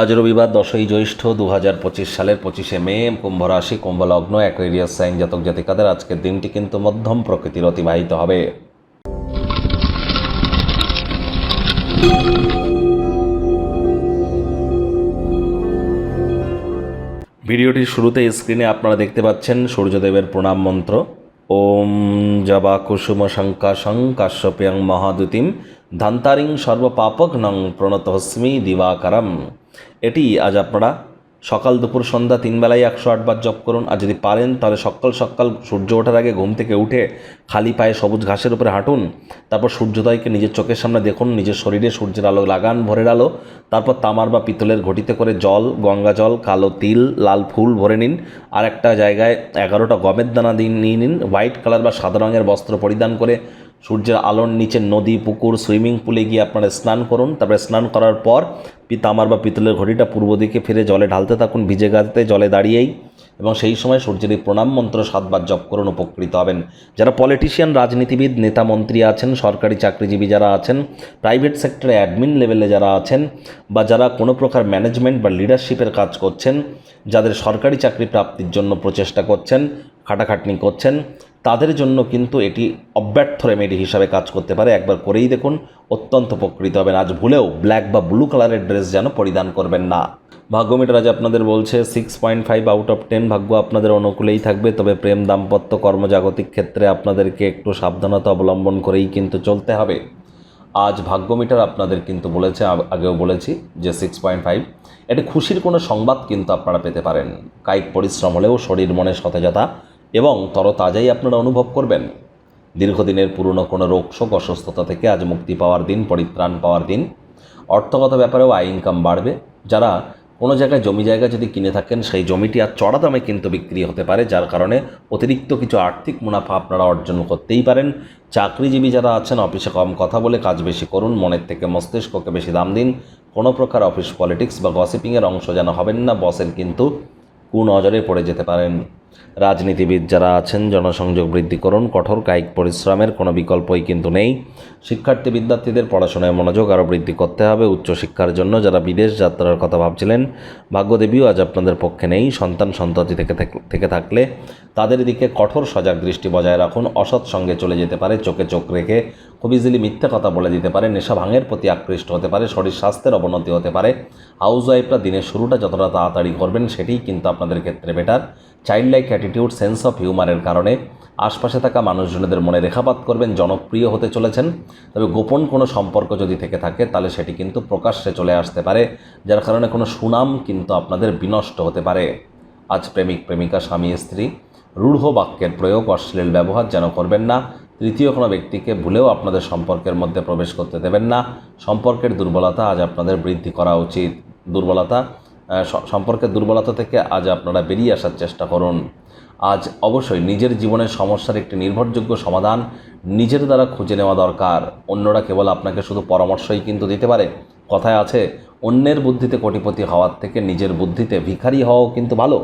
আজ রবিবার দশই জ্যৈষ্ঠ দু হাজার পঁচিশ সালের পঁচিশে মে, কুম্ভ রাশি, কুম্ভ লগ্ন অ্যাকোয়ারিয়াস সাইন জাতক জাতিকাদের আজকের দিনটি কিন্তু মধ্যম প্রকৃতির অতিবাহিত হবে। ভিডিওটির শুরুতে স্ক্রিনে আপনারা দেখতে পাচ্ছেন সূর্যদেবের প্রণাম মন্ত্র। ওম জবা কুসুম শঙ্কাশং কাশ্যপ্যাং মহাদুতিম ধান্তারিং সর্বপাপক নং প্রণতহস্মি দিবাকারম। এটি আজ আপনারা সকাল দুপুর সন্ধ্যা তিন বেলায় একশো আটবার জপ করুন। আর যদি পারেন, তাহলে সকাল সকাল সূর্য ওঠার আগে ঘুম থেকে উঠে খালি পায়ে সবুজ ঘাসের উপরে হাঁটুন। তারপর সূর্যোদয়কে নিজের চোখের সামনে দেখুন, নিজের শরীরে সূর্যের আলো লাগান, ভোরের আলো। তারপর তামার বা পিতলের ঘটিতে করে জল, গঙ্গা জল, কালো তিল, লাল ফুল ভরে নিন। আর একটা জায়গায় এগারোটা গমের দানা দিন নিয়ে নিন। হোয়াইট কালার বা সাদা রঙের বস্ত্র পরিধান করে সূর্যের আলোর নিচে নদী, পুকুর, সুইমিং পুলে গিয়ে আপনারা স্নান করুন। তারপরে স্নান করার পর পিতামার বা পিতলের ঘড়িটা পূর্ব দিকে ফিরে জলে ঢালতে থাকুন, ভিজে গাতে জলে দাঁড়িয়েই এবং সেই সময় সূর্যের এই প্রণাম মন্ত্র সাতবার জপ করুন, উপকৃত হবেন। যারা পলিটিশিয়ান রাজনীতিবিদ, নেতা মন্ত্রী আছেন, সরকারি চাকরিজীবী যারা আছেন প্রাইভেট সেক্টরে অ্যাডমিন লেভেলে যারা আছেন বা যারা কোনো প্রকার ম্যানেজমেন্ট বা লিডারশিপের কাজ করছেন, যাদের সরকারি চাকরি প্রাপ্তির জন্য প্রচেষ্টা করছেন, খাটাখাটনি করছেন তাদের জন্য কিন্তু এটি অব্যর্থ রেমেডি হিসাবে কাজ করতে পারে। একবার করেই দেখুন, অত্যন্ত উপকৃত হবেন। আজ ভুলেও ব্ল্যাক বা ব্লু কালারের ড্রেস যেন পরিধান করবেন না। ভাগ্যমিটার আজ আপনাদের বলছে six point five out of ten ভাগ্য আপনাদের অনুকূলেই থাকবে, তবে প্রেম দাম্পত্য কর্মজাগতিক ক্ষেত্রে আপনাদেরকে একটু সাবধানতা অবলম্বন করেই কিন্তু চলতে হবে। আজ ভাগ্যমিটার আপনাদের কিন্তু বলেছে আগেও বলেছি যে সিক্স পয়েন্ট ফাইভ এটি খুশির কোনো সংবাদ কিন্তু আপনারা পেতে পারেন। কায়িক পরিশ্রম হলেও শরীর মনে সতেজতা এবং তরতাজাই আপনারা অনুভব করবেন। দীর্ঘদিনের পুরনো কোনো রোগ শোক অসুস্থতা থেকে আজ মুক্তি পাওয়ার দিন, পরিত্রাণ পাওয়ার দিন। অর্থগত ব্যাপারেও আয় ইনকাম বাড়বে। যারা কোনো জায়গায় জমি জায়গা যদি কিনে থাকেন, সেই জমিটি আর চড়া দামে কিন্তু বিক্রি হতে পারে, যার কারণে অতিরিক্ত কিছু আর্থিক মুনাফা আপনারা অর্জন করতেই পারেন। চাকরিজীবী যারা আছেন, অফিসে কম কথা বলে কাজ বেশি করুন, মনের থেকে মস্তিষ্ককে বেশি দাম দিন। কোনো প্রকার অফিস পলিটিক্স বা গসিপিংয়ের অংশ যেন হবেন না, বসের কিন্তু কুনজরে পড়ে যেতে পারেন। রাজনীতিবিদ যারা আছেন, জনসংযোগ বৃদ্ধি করুন, কঠোর কায়িক পরিশ্রমের কোনো বিকল্পই কিন্তু নেই। শিক্ষার্থী বিদ্যার্থীদের পড়াশোনায় মনোযোগ আরও বৃদ্ধি করতে হবে। উচ্চশিক্ষার জন্য যারা বিদেশ যাত্রার কথা ভাবছিলেন, ভাগ্যদেবীও আজ আপনাদের পক্ষে নেই। সন্তান সন্ততি থেকে থেকে থাকলে তাদের দিকে কঠোর সজাগ দৃষ্টি বজায় রাখুন। অসৎ সঙ্গে চলে যেতে পারে, চোখে চোখ রেখে খুব ইজিলি মিথ্যে কথা বলে দিতে পারে, নেশা ভাঙের প্রতি আকৃষ্ট হতে পারে, শরীর স্বাস্থ্যের অবনতি হতে পারে। হাউস ওয়াইফরা দিনের শুরুটা যতটা তাড়াতাড়ি করবেন সেটিই কিন্তু আপনাদের ক্ষেত্রে better child like attitude sense of হিউমারের কারণে আশপাশে থাকা মানুষজনদের মনে রেখাপাত করবেন, জনপ্রিয় হতে চলেছেন। তবে গোপন কোনো সম্পর্ক যদি থেকে থাকে, তাহলে সেটি কিন্তু প্রকাশ্যে চলে আসতে পারে, যার কারণে কোনো সুনাম কিন্তু আপনাদের বিনষ্ট হতে পারে। আজ প্রেমিক, প্রেমিকা, স্বামী, স্ত্রী, রূঢ় বাক্যের প্রয়োগ, অশ্লীল ব্যবহার যেন করবেন না। তৃতীয় কোনো ব্যক্তিকে ভুলেও আপনাদের সম্পর্কের মধ্যে প্রবেশ করতে দেবেন না। সম্পর্কের দুর্বলতা আজ আপনাদের বৃদ্ধি করা উচিত। দুর্বলতা সম্পর্কের দুর্বলতা থেকে আজ আপনারা বেরিয়ে আসার চেষ্টা করুন। আজ অবশ্যই নিজের জীবনের সমস্যার একটি নির্ভরযোগ্য সমাধান নিজের দ্বারা খুঁজে নেওয়া দরকার। অন্যরা কেবল আপনাকে শুধু পরামর্শই কিন্তু দিতে পারে। কথায় আছে, অন্যের বুদ্ধিতে কোটিপতি হওয়ার থেকে নিজের বুদ্ধিতে ভিখারি হওয়াও কিন্তু ভালো।